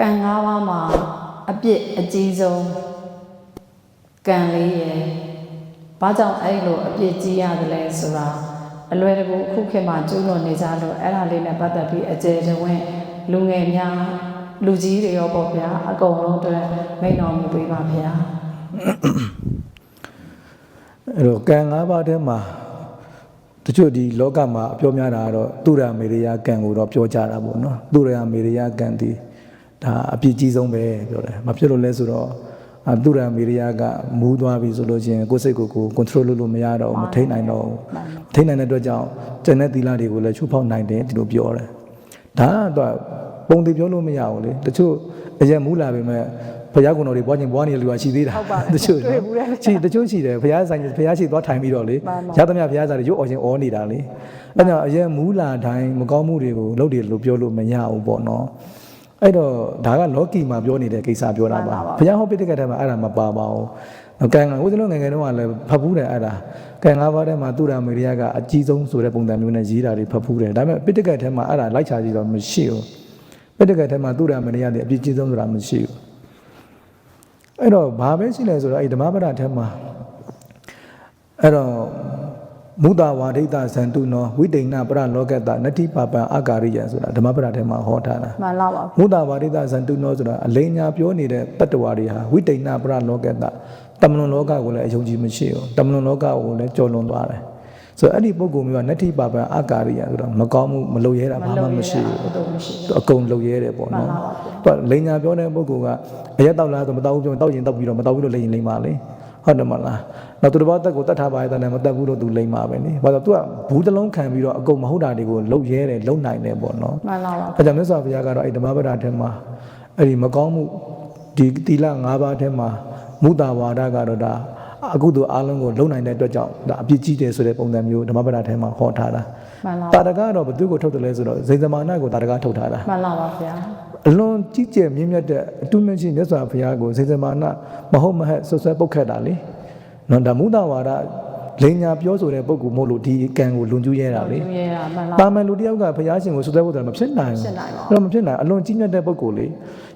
ကံ၅ပါးမှာအပြစ်အကြီးဆုံးကံလေးရယ်ဘာကြောင့်အဲ့လိုအပြစ်ကြီးရတယ်လဲဆိုတာအလွယ်တကူအခုခေတ်မှာကျူးလွန်နေကြလို့အဲ့ဒါလေးနဲ့ပတ်သက်ပြီးအကျယ်တဝင့်လူငယ်များလူကြီးတွေရောပေါ့ဗျာအကုန်လုံးအတွက်မိန့်တော်မူပေးပါဗျာအဲ့တော့ကံ၅ပါးထဲမှာတချို့ဒီလောကမှာအပြောများတာကတော့သူရမေရိယကံကိုတော့ပြောကြတာပေါ့နော်သူရမေရိယကံဒီ ဒါအပြစ်ကြီးဆုံးပဲပြောတယ်မဖြစ်လို့လဲဆိုတော့အသူရမေရိယကမူးသွားပြီဆိုလို့ချင်းကိုယ်စိတ်ကိုယ်ကို control လုပ်လို့မရတော့ဘူးမထိန်နိုင်တော့ဘူးမထိန်နိုင်တဲ့အတွက်ကြောင့်ကျန်တဲ့သီလတွေကိုလည်းချိုးဖောက်နိုင်တယ်ဒီလိုပြောတယ်ဒါကတော့ပုံတည်ပြောလို့မရဘူးလေတချို့အရင်မူးလာပေမဲ့ဘုရားကုံတော်တွေပွားခြင်းပွားနေတဲ့လူကရှိသေးတာဟုတ်ပါတယ်တချို့တွေ့ဘူးလေရှိတချို့ရှိတယ်ဘုရားဆိုင်ဘုရားရှိသွားထိုင်ပြီးတော့လေမှန်ပါရသမျှဘုရားစာတွေရုပ်အော်ခြင်းအော်နေတာလေအဲ့တော့အရင်မူးလာတိုင်းမကောင်းမှုတွေကိုလုပ်တယ်လို့ပြောလို့မရဘူးပေါ့နော် အဲ့တော့ဒါကလောကီမှာပြောနေတဲ့ကိစ္စပြောတာပါဘုရားဟောပိဋကတ်ထဲမှာအဲ့ဒါမပါပါဘူးကံကဦးဇင်းတို့ငယ်ငယ်တုန်းကလည်းဖတ်ဖူးတယ်အဲ့ဒါကံ၅ပါးထဲမှာသူရမေရိယကအကြီးဆုံးဆိုတဲ့ပုံစံမျိုးနဲ့ရေးတာတွေဖတ်ဖူးတယ်ဒါပေမဲ့ပိဋကတ်ထဲမှာအဲ့ဒါလိုက်ချကြည့်တော့မရှိဘူးပိဋကတ်ထဲမှာသူရမေရိယတဲ့အပြည့်ကြီးဆုံးဆိုတာမရှိဘူးအဲ့တော့ဘာပဲရှိလဲဆိုတော့အဲ့ဓမ္မပဒထဲမှာအဲ့တော့ မုဒ္ဒဝါဒိတဇန္တုနောဝိတိဏပရလောကတနတ္တိပပံအာကာရိယဆိုတာဓမ္မပဒထဲမှာဟောထားတာမှန်လားပါမုဒ္ဒဝါဒိတဇန္တုနောဆိုတာအလိညာပြောနေတဲ့တတ္တဝါတွေဟာဝိတိဏပရလောကတတမလွန်လောကကိုလည်းအယုံကြည်မရှိဘူးတမလွန်လောကကိုလည်းကြော်လွန်သွားတယ်ဆိုတော့အဲ့ဒီပုဂ္ဂိုလ်မျိုးကနတ္တိပပံအာကာရိယဆိုတော့မကောင်းမှုမလုပ်ရဲတာဘာမှမရှိဘူးဘူးတော့မရှိသူအကုန်လုပ်ရဲတယ်ပေါ့နော်မှန်ပါဗျာသူကလိန်ညာပြောတဲ့ပုဂ္ဂိုလ်ကအရက်တောက်လားဆိုမတောက်ဘူးပြောရင်တောက်ရင်တောက်ပြီးတော့မတောက်ဘူးလို့လိန်ရင်လိန်ပါလေ ဟုတ်တယ်မလားနောက်သူတစ်ပါးတက်ကိုတတ်ထားပါရဲ့တဲ့မတက်ဘူးလို့သူလိန်ပါပဲလေဘာလို့သူကဘူးတစ်လုံးခံပြီးတော့အကုန်မဟုတ်တာတွေကိုလုပ်ရဲတယ်လုပ်နိုင်တယ်ပေါ့နော်မှန်လားပါအဲကြောင့်မြတ်စွာဘုရားကတော့အဲ့ဓမ္မပဒထဲမှာအဲ့ဒီမကောင်းမှုဒီတိလ၅ပါးထဲမှာမုဒ္ဒဝါဒကတော့ဒါအကုသိုလ်အလုံးကိုလုံနိုင်တဲ့အတွက်ကြောင့်ဒါအပြစ်ကြီးတယ်ဆိုတဲ့ပုံစံမျိုးဓမ္မပဒထဲမှာဟောထားတာမှန်လားတာရကတော့ဘသူကိုထုတ်တယ်လဲဆိုတော့ဇိန်ဇမာနကိုတာရကထုတ်ထားတာမှန်လားပါဗျာ အလွန်ကြီးကျယ်မြင့်မြတ်တဲ့အတုမရှိမြတ်စွာဘုရားကိုဇိန်ဇမာနမဟုတ်မဟက်ဆွဆွဲပုတ်ခတ်တာလေနော်ဒါမုဒ္ဒဝါဒလိန်ညာပြောဆိုတဲ့ပုဂ္ဂိုလ်မို့လို့ဒီကံကိုလွန်ကျူးရဲတာလေသူရဲ့မှန်လားပါမယ်လူတစ်ယောက်ကဘုရားရှင်ကိုဆွဆွဲဖို့ဆိုတာမဖြစ်နိုင်ဘူးဖြစ်နိုင်ပါအဲ့တော့မဖြစ်နိုင်အလွန်ကြီးမြတ်တဲ့ပုဂ္ဂိုလ်လေ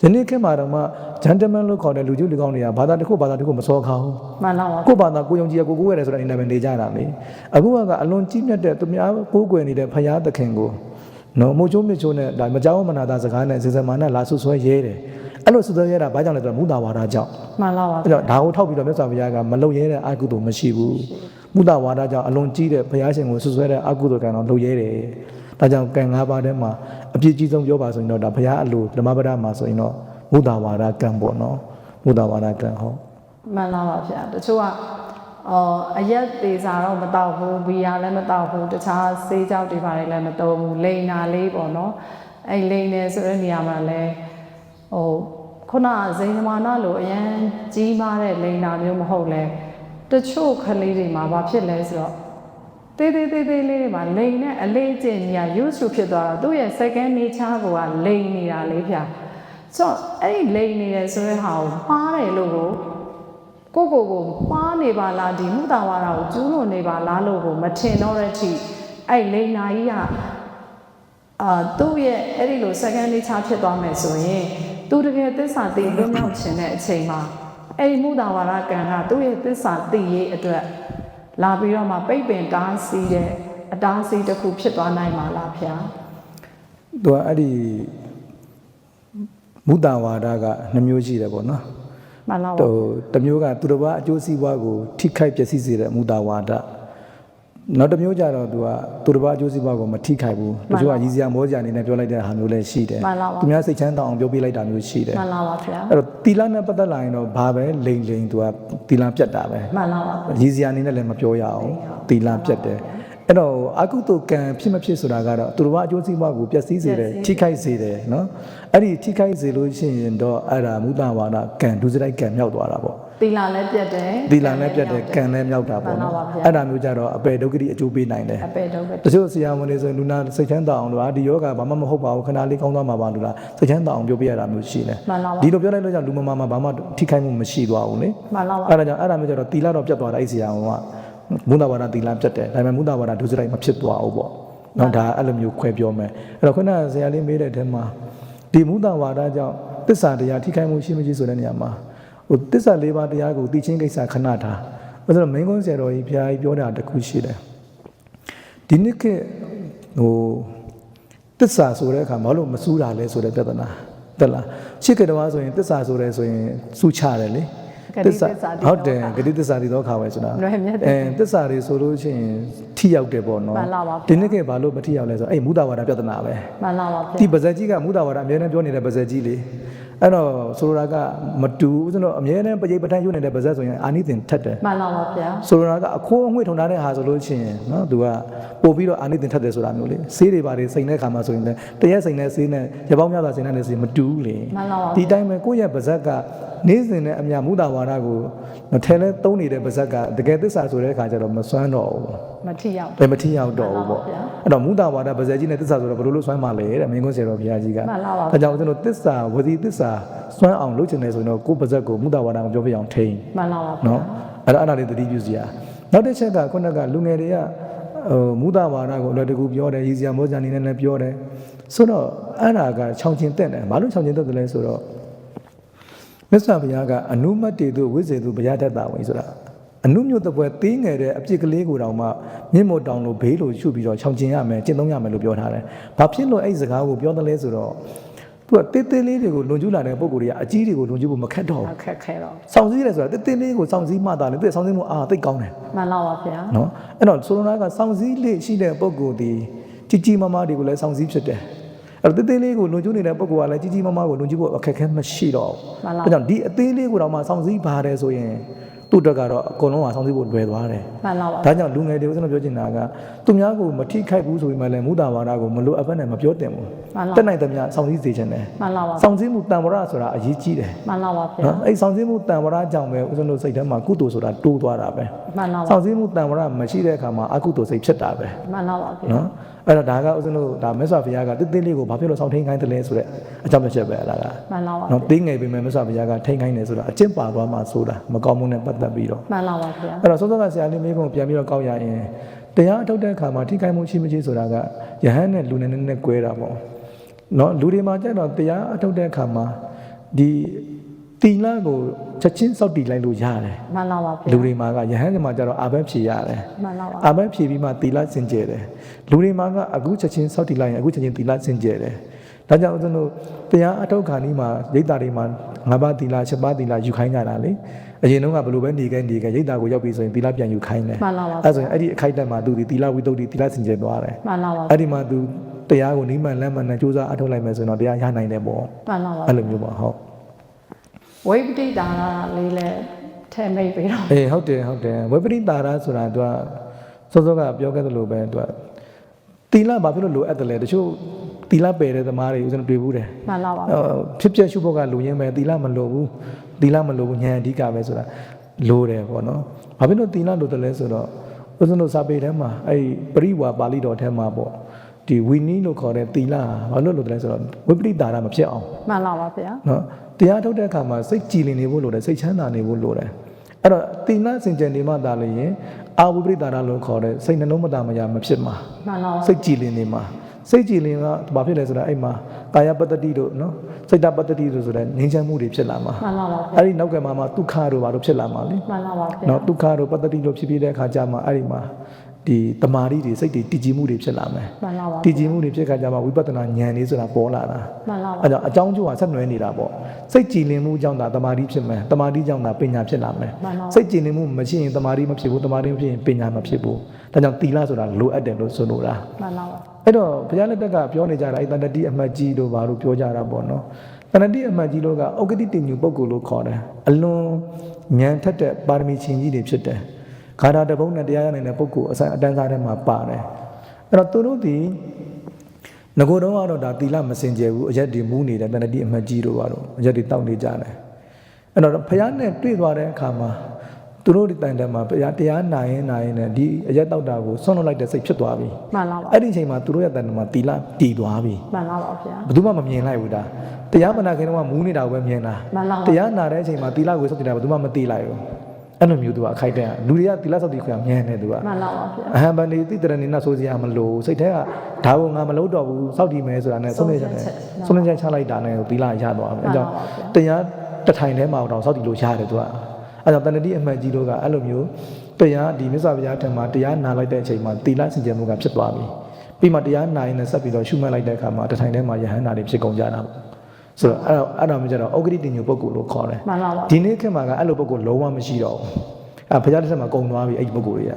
ယနေ့ခေတ်မှာတော့မှ gentleman လို့ခေါ်တဲ့လူကြီးလူကောင်းတွေကဘာသာတစ်ခုဘာသာတစ်ခုမစောခေါင်းမှန်လားပါကိုယ့်ဘာသာကိုယ်ယုံကြည်ရကိုယ်ကိုယ်ရတယ်ဆိုတာအနေနဲ့ပဲနေကြတာလေအခုကအလွန်ကြီးမြတ်တဲ့သူများကိုယ်ကွယ်နေတဲ့ဘုရားသခင်ကို နော်မိုးချိုးမြချိုးနဲ့ဒါမကြောက်မနာတာစကားနဲ့စေစမာနဲ့လာဆွဆွဲရဲတယ်အဲ့လိုဆွဆွဲရဲတာဘာကြောင့်လဲဆိုတော့မူတာဝါဒကြောင့်မှန်လားပါအဲ့တော့ဒါကိုထောက်ပြီးတော့မြတ်စွာဘုရားကမလုံရဲတဲ့အကုသိုလ်မရှိဘူးမူတာဝါဒကြောင့်အလွန်ကြီးတဲ့ဘုရားရှင်ကိုဆွဆွဲတဲ့အကုသိုလ်ကံတော့လုံရဲတယ်ဒါကြောင့်ကံ၅ပါးထဲမှာအပြည့်ကြီးဆုံးပြောပါဆိုရင်တော့ဒါဘုရားအလိုဓမ္မပဒမှာဆိုရင်တော့မူတာဝါဒကံပေါ့နော်မူတာဝါဒကံဟုတ်မှန်လားပါဗျာတချို့က အော်အရက်သေးစာတော့မတောက်ဘူးဘီယာလည်းမတောက်ဘူးတခြားဆေးကြောက်တွေပါတယ်လည်းမတုံးဘူးလိန်နာလေးပေါ့နော်အဲ့လိန်နေဆိုတဲ့နေရာမှာလည်းဟိုခုနဇိန်သမာနလိုအရန်ကြီးမားတဲ့လိန်နာမျိုးမဟုတ်လဲတချို့ကလေးတွေမှာဘာဖြစ်လဲဆိုတော့သေးသေးသေးသေးလေးတွေမှာလိန်နဲ့အလေးကျင့်ညာ use to ဖြစ်သွားတော့သူ့ရဲ့ second nature ကလိန်နေတာလေးဗျာဆိုတော့အဲ့ဒီလိန်နေတယ်ဆိုတဲ့ဟာကိုမှားတယ်လို့ကို ကိုကိုကိုမှားနေပါလားဒီမုတာဝါဒကိုကျူးလွန်နေပါလားလို့ကိုမထင်တော့တဲ့အထိအဲ့လိန်နာကြီးကအာသူ့ရဲ့အဲ့ဒီလို second nature ဖြစ်သွားမယ်ဆိုရင်သူတကယ်သစ္စာသိလွတ်မြောက်ခြင်းတဲ့အချိန်မှာအဲ့ဒီမုတာဝါဒကံကသူ့ရဲ့သစ္စာသိရေးအတွက်လာပြီးတော့မှပိတ်ပင်တားဆီးတဲ့အတားဆီးတစ်ခုဖြစ်သွားနိုင်မှာလားဗျာသူကအဲ့ဒီမုတာဝါဒကနှမျိုးရှိတယ်ပေါ့နော် မှန်လားဟိုပါတစ်မျိုးကသူတစ်ပါးအကျိုးစီးပွားကိုထိခိုက်ပျက်စီးစေတဲ့မုတာဝါဒနောက်တစ်မျိုးကြတော့သူကသူတစ်ပါးအကျိုးစီးပွားကိုမထိခိုက်ဘူးတချို့ကရည်စရာမောစရာအနေနဲ့ပြောလိုက်တဲ့ဟာမျိုးလည်းရှိတယ်မှန်လားပါသူများစိတ်ချမ်းသာအောင်ပြောပြလိုက်တာမျိုးရှိတယ်မှန်လားပါဗျာအဲ့တော့တီလာနဲ့ပတ်သက်လာရင်တော့ဘာပဲလိန်လိန်သူကတီလာပြတ်တာပဲမှန်လားပါရည်စရာအနေနဲ့လည်းမပြောရအောင်တီလာပြတ်တယ် အဲ့တော့အကုသိုလ်ကံဖြစ်မဖြစ်ဆိုတာကတော့သူတို့ဘာအကျိုးစီးပွားကိုပျက်စီးစေတယ်ထိခိုက်စေတယ်နော်အဲ့ဒီထိခိုက်စေလို့ရှိရင်တော့အဲ့ဒါမုဒ္ဒဝါဒကံဒုစရိုက်ကံမြောက်သွားတာပေါ့တီလာလည်းပြတ်တယ်သီလနဲ့ပြတ်တဲ့ကံလည်းမြောက်တာပေါ့မှန်နော်ပါဗျာအဲ့ဒါမျိုးကြတော့အပေဒုက္ခတိအကျိုးပေးနိုင်တယ်အပေတော့ပဲတချို့ဆရာဝန်တွေဆိုရင်လူနာစိတ်ချမ်းသာအောင်လို့ဟာဒီယောဂဘာမှမဟုတ်ပါဘူးခဏလေးကောင်းသွားမှာပါလို့လားစိတ်ချမ်းသာအောင်ပြောပြရတာမျိုးရှိတယ်မှန်လားပါဒီလိုပြောလိုက်လို့ကြောင့်လူမမာမှာဘာမှထိခိုက်မှုမရှိသွားဘူးလေမှန်လားပါအဲ့ဒါကြောင့်အဲ့ဒါမျိုးကြတော့သီလတော့ပြတ်သွားတာအဲ့ဆရာဝန်က မုဒ္ဒဝါဒသီလပြတ်တယ်ဒါပေမဲ့မုဒ္ဒဝါဒဒုစရိုက်မဖြစ်သွားဘူးပေါ့နော်ဒါအဲ့လိုမျိုးခွဲပြောမယ်အဲ့တော့ခုနကဆရာလေးမေးတဲ့အထက်မှာဒီမုဒ္ဒဝါဒကြောင့်တစ္ဆာတရားထိခိုက်မှုရှိမရှိဆိုတဲ့နေရာမှာဟိုတစ္ဆာ၄ပါးတရားကိုသိချင်းကိစ္စခဏထားဘာလို့လဲမင်းကုန်းဆရာတော်ကြီးဘုရားကြီးပြောတာတစ်ခုရှိတယ်ဒီနှစ်ခေတ်ဟိုတစ္ဆာဆိုတဲ့အခါဘာလို့မစူးတာလဲဆိုတဲ့ပြဿနာတက်လားရှစ်ကတော်ဆိုရင်တစ္ဆာဆိုရဲဆိုရင်စူးချတယ်လေဂတိ သစ္စာတိဟုတ်တယ်ဂတိသစ္စာတိတော့ခါပဲဆိုတာလွယ်မြတ်တယ်အဲသစ္စာတွေဆိုလို့ရှိရင်ထိရောက်တယ်ပေါ့နော်မှန်လားပါဗျာဒီနေ့ကဘာလို့မထိရောက်လဲဆိုတော့အဲ့မူတာဝါဒပြဿနာပဲမှန်လားပါဗျာဒီပါဇက်ကြီးကမူတာဝါဒအများနဲ့ပြောနေတဲ့ပါဇက်ကြီးလေအဲ့တော့ဆိုလိုတာကမတူဦးဇင်းတို့အများနဲ့ပရိပဋ္ဌာန်ယူနေတဲ့ပါဇက်ဆိုရင်အာနိသင်ထက်တယ်မှန်လားပါဗျာဆိုလိုတာကအခိုးအငွေ့ထုံထားတဲ့ဟာဆိုလို့ရှိရင်နော်သူကပို့ပြီးတော့အာနိသင်ထက်တယ်ဆိုတာမျိုးလေဆေးတွေပါတယ်စိန်တဲ့ခါမှာဆိုရင်လည်းတရက်စိန်တဲ့ဆေးနဲ့ရပောင်းများစွာစိန်တဲ့ဆေးမတူဘူးလေမှန်လားပါဒီတိုင်းပဲကိုယ့်ရဲ့ပါဇက်က နေ့စဉ်နဲ့အမြမူတာဝါဒကိုမထဲလဲသုံးနေတဲ့ပါဇက်ကတကယ်သစ္စာဆိုတဲ့အခါကျတော့မစွမ်းတော့ဘူးမထိရောက်ဘယ်မထီရောက်တော့ဘူးပေါ့မှန်ပါဗျာအဲ့တော့မူတာဝါဒပါဇက်ကြီးနဲ့သစ္စာဆိုတော့ဘယ်လိုလုပ်စွမ်းမှလဲတဲ့မင်းကွန်းဆရာတော်ဘုရားကြီးကမှန်လားပါဒါကြောင့်ကျွန်တော်သစ္စာဝစီသစ္စာစွမ်းအောင်လုပ်ချင်တယ်ဆိုရင်တော့ကိုယ့်ပါဇက်ကိုမူတာဝါဒမပြောပြအောင်ထိန်းမှန်လားပါဗျာနော်အဲ့ဒါအဲ့ဒါလေးသတိပြုစရာနောက်တစ်ချက်ကခုနကလူငယ်တွေကဟိုမူတာဝါဒကိုအလွယ်တကူပြောတယ်ရည်စရာမောစရာနေနဲ့လည်းပြောတယ်ဆိုတော့အဲ့ဒါကခြောင်ကျင်တက်တယ်ဘာလို့ခြောင်ကျင်တက်တယ်လဲဆိုတော့ မြတ်စွာဘုရားကအနုမတ်တေသူဝိဇေသူဘုရားတတ်တာဝင်ဆိုတာအနုမြို့တပွဲသေးငယ်တဲ့အပြစ်ကလေးကိုတောင်မှမြင့်မို့တောင်လို့ဘေးလို့ရှုပြီးတော့ခြောင်ကျင်ရမယ်ကျင့်သုံးရမယ်လို့ပြောထားတယ်။ဘာဖြစ်လို့အဲ့ဒီစကားကိုပြောတယ်လဲဆိုတော့သူကတေးသေးလေးတွေကိုလွန်ကျူးလာတဲ့ပုံကိုယ်တွေကအကြီးတွေကိုလွန်ကျူးဖို့မခက်တော့ဘူးအခက်ခဲတော့စောင့်စည်းရဲဆိုတာတင်းတင်းလေးကိုစောင့်စည်းမှသာလေသူစောင့်စည်းမှုအာသိကောင်းတယ်မှန်လားပါဗျာနော်အဲ့တော့ဆိုလိုတာကစောင့်စည်းလေးရှိတဲ့ပုံကိုယ်ဒီကြီးကြီးမားမားတွေကိုလည်းစောင့်စည်းဖြစ်တယ် အဲ့တော့တင်းတင်းလေးကိုလွန်ကျူးနေတဲ့ပုံကိုယ်ကလည်းကြီးကြီးမားမားကိုလွန်ကျူးဖို့အခက်အခဲမရှိတော့ဘူးဒါကြောင့်ဒီအသေးလေးကိုတော့မှစောင့်စည်းပါတယ်ဆိုရင်သူ့အတွက်ကတော့အကုန်လုံးကစောင့်စည်းဖို့လွယ်သွားတယ်မှန်လားပါဒါကြောင့်လူငယ်တွေကိုကျွန်တော်ပြောချင်တာကသူများကိုမထိခိုက်ဘူးဆိုပေမဲ့လည်းမူတာဝါဒကိုမလိုအပ်ဘဲနဲ့မပြောတင်ဘူးတက်နိုင်သမျှစောင့်စည်းစေချင်တယ်မှန်လားပါစောင့်စည်းမှုတန်ဝရဆိုတာအရေးကြီးတယ်မှန်လားပါဗျာနော်အဲ့ဆောင်စည်းမှုတန်ဝရကြောင့်ပဲဦးဇင်းတို့စိတ်ထဲမှာကုသိုလ်ဆိုတာတိုးသွားတာပဲမှန်လားပါဆောင်စည်းမှုတန်ဝရမရှိတဲ့အခါမှာအကုသိုလ်စိတ်ဖြစ်တာပဲမှန်လားပါဗျာနော်အဲ့တော့ဒါကဦးဇင်းတို့ဒါမက်ဆွာဘုရားကတိတိလေးကိုဘာဖြစ်လို့ဆောင်ထိန်ခိုင်းတယ်လဲဆိုတဲ့အကြောင်းပြချက်ပဲအဲ့ဒါကမှန်လားပါနော်တင်းငယ်ပြင်မဲ့မက်ဆွာဘုရားကထိန်ခိုင်းတယ်ဆိုတာအကျင့်ပါသွားမှဆိုတာမကောင်းမှုနဲ့ပတ်သက်ပြီးတော့မှန်လားပါဗျာအဲ့တော့စောစောကဆရာလေးမိကုံပြန်ပြီးတော့ကောက်ရရင်တရားအထုတ်တဲ့အခါမှာထိခိုက်မှုရှိမရှိဆိုတာကယဟန်နဲ့လူနဲ့နည်းနည်းကွဲတာပေါ့နော်လူတွေမှာကြတော့တရားအထုတ်တဲ့အခါမှာဒီ တီလာကိုချက်ချင်းစောက်တီလိုက်လို့ရတယ်မှန်လားပါဗျာလူတွေမှာကယဟန်တွေမှာကြတော့အာဘက်ဖြေရတယ်မှန်လားပါအာဘက်ဖြေပြီးမှတီလာစင်ကြယ်တယ်လူတွေမှာကအခုချက်ချင်းစောက်တီလိုက်ရင်အခုချက်ချင်းတီလာစင်ကြယ်တယ်ဒါကြောင့်ဦးဇင်းတို့တရားအထုတ်ခါနီးမှာရိတ်တာတွေမှာငါးပါးတီလာချက်ပါးတီလာယူခိုင်းကြတာလေအရင်တုန်းကဘယ်လိုပဲနေခဲ့နေခဲ့ရိတ်တာကိုရောက်ပြီဆိုရင်တီလာပြန်ယူခိုင်းတယ်မှန်လားပါအဲ့ဆိုရင်အဲ့ဒီအခိုက်အတန့်မှာသူဒီတီလာဝိတုဒ္ဓိတီလာစင်ကြယ်သွားတယ်မှန်လားပါအဲ့ဒီမှာသူတရားကိုနိမ့်မှန်လမ်းမှန်နဲ့စူးစမ်းအထုတ်လိုက်မယ်ဆိုရင်တော့တရားရနိုင်တယ်ပေါ့မှန်လားပါအဲ့လိုမျိုးပေါ့ဟုတ် ဝိပတိတာလေးလဲထဲမိတ်ပြီးတော့အေးဟုတ်တယ်ဟုတ်တယ်ဝိပရိတာရဆိုတာသူကစောစောကပြောခဲ့သလိုပဲသူကတီလာဘာဖြစ်လို့လိုအပ်တယ်လဲတချို့တီလာပယ်တဲ့သမားတွေဦးဇင်းတွေ့ဘူးတယ်မှန်လားပါဟိုဖြစ်ပျက်ရှုဖို့ကလိုရင်းပဲတီလာမလိုဘူးတီလာမလိုဘူးဉာဏ်အဓိကပဲဆိုတာလိုတယ်ပေါ့နော်ဘာဖြစ်လို့တီလာလိုတယ်လဲဆိုတော့ဦးဇင်းတို့စာပေထဲမှာအဲ့ဒီပရိဝါပါဠိတော်ထဲမှာပေါ့ဒီဝီနီလို့ခေါ်တဲ့တီလာဘာလို့လိုတယ်လဲဆိုတော့ဝိပရိတာရမဖြစ်အောင်မှန်လားပါဗျာနော် တရားထုတ်တဲ့အခါမှာစိတ်ကြည်လင်နေဖို့လိုတယ်စိတ်ချမ်းသာနေဖို့လိုတယ်အဲ့တော့တိဏစင်ကြယ်နေမှသာလို့ရင်အာဝိပရိတာရလို့ခေါ်တဲ့စိတ်နှလုံးမသားမယာမဖြစ်မှာမှန်လားပါစိတ်ကြည်လင်နေမှာစိတ်ကြည်လင်ကဘာဖြစ်လဲဆိုတော့အဲ့မှာကာယပတ္တတိတို့နော်စိတ်တပတ္တတိတို့ဆိုတဲ့ငြိမ်းချမ်းမှုတွေဖြစ်လာမှာမှန်လားပါဗျာအဲ့ဒီနောက်ကမှမှာဒုက္ခတို့ဘာလို့ဖြစ်လာမှာလဲမှန်လားပါဗျာနော်ဒုက္ခတို့ပတ္တတိတို့ဖြစ်ပြီးတဲ့အခါကျမှအဲ့ဒီမှာ ဒီတမာရီတွေစိတ်တွေတည်ကြည်မှုတွေဖြစ်လာမယ်မှန်လားပါတည်ကြည်မှုတွေဖြစ်ခါကျမှဝိပဿနာဉာဏ်လေးဆိုတာပေါ်လာတာမှန်လားပါအဲကြောင့်အကြောင်းကျိုးကဆက်နွယ်နေတာပေါ့စိတ်ကြည်လင်မှုကြောင့်သာတမာတိဖြစ်မယ်တမာတိကြောင့်သာပညာဖြစ်လာမယ်မှန်ပါစိတ်ကြည်လင်မှုမရှိရင်တမာတိမဖြစ်ဘူးတမာတိမဖြစ်ရင်ပညာမဖြစ်ဘူးဒါကြောင့်သီလဆိုတာလိုအပ်တယ်လို့ဆိုလိုတာမှန်လားပါအဲ့တော့ဘုရားလက်ထက်ကပြောနေကြတာအဲ့တဏ္ဍတိအမှတ်ကြီးတို့ဘာလို့ပြောကြတာပေါ့နော်တဏ္ဍတိအမှတ်ကြီးတို့ကဩဂတိတင်ညူပုဂ္ဂိုလ်လို့ခေါ်တယ်အလွန်ဉာဏ်ထက်တဲ့ပါရမီရှင်ကြီးတွေဖြစ်တယ် ခါတာတပုံးနဲ့တရားရနိုင်တဲ့ပုဂ္ဂိုလ်အစအတန်းစားထဲမှာပါတယ်အဲ့တော့သူတို့ဒီငကိုတော့ကတော့ဒါသီလမစင်ကြယ်ဘူးအရက်တွေမူးနေတယ်တဏ္ဍတိအမှတ်ကြီးတို့ကတော့အရက်တွေတောက်နေကြတယ်အဲ့တော့ဘုရားနဲ့တွေ့သွားတဲ့အခါမှာသူတို့ဒီတိုင်တန်မှာဘုရားတရားနာရင်နာရင်နဲ့ဒီအရက်တောက်တာကိုဆွန့်လွတ်လိုက်တဲ့စိတ်ဖြစ်သွားပြီမှန်လားပါအဲ့ဒီအချိန်မှာသူတို့ရဲ့တန်တမှာတီလာတည်သွားပြီမှန်လားပါဗျာဘယ်သူမှမမြင်လိုက်ဘူးဒါတရားမနာခင်တော့မူးနေတာကိုပဲမြင်တာမှန်လားပါတရားနာတဲ့အချိန်မှာတီလာကိုစောင့်နေတာဘယ်သူမှမသိလိုက်ဘူး အဲ့အဲ့လိုမျိုးသူကအခိုက်တန့်လူတွေကသီလစောင့်တည်ခွင့်ကမြန်တယ်သူကမှန်လားပါဗျာအဟံပန်ဒီတိတရဏိနဆိုစရာမလိုစိတ်ထဲကဒါကိုငါမလုပ်တော့ဘူးစောက်တည်မယ်ဆိုတာနဲ့ဆုံးဖြတ်ချက်နဲ့ဆုံးဖြတ်ချက်ချလိုက်တာနဲ့သီလရသွားတယ်အဲကြောင့်တရားတစ်ထိုင်ထဲမှာတော့စောက်တည်လို့ရတယ်သူကအဲကြောင့်တဏှတိအမှန်ကြီးတို့ကအဲ့လိုမျိုးတရားဒီမြတ်စွာဘုရားထံမှာတရားနာလိုက်တဲ့အချိန်မှာသီလစင်ကြယ်မှုကဖြစ်သွားပြီပြီးမှတရားနာရင်လည်းဆက်ပြီးတော့ရှုမှတ်လိုက်တဲ့အခါမှာတစ်ထိုင်ထဲမှာယဟန္တာတွေဖြစ်ကုန်ကြတာပေါ့ ဆိုတော့အဲ့တော့အဲ့တော့မြကျတော့ဩဂရိတညုပုဂ္ဂိုလ်လို့ခေါ်တယ်မှန်လားပါဒီနေ့ခေတ်မှာကအဲ့လိုပုံကိုလုံးဝမရှိတော့ဘူးအဲဘုရားတစ်ဆက်မှာကုံသွားပြီအဲ့ဒီပုံကိုတွေက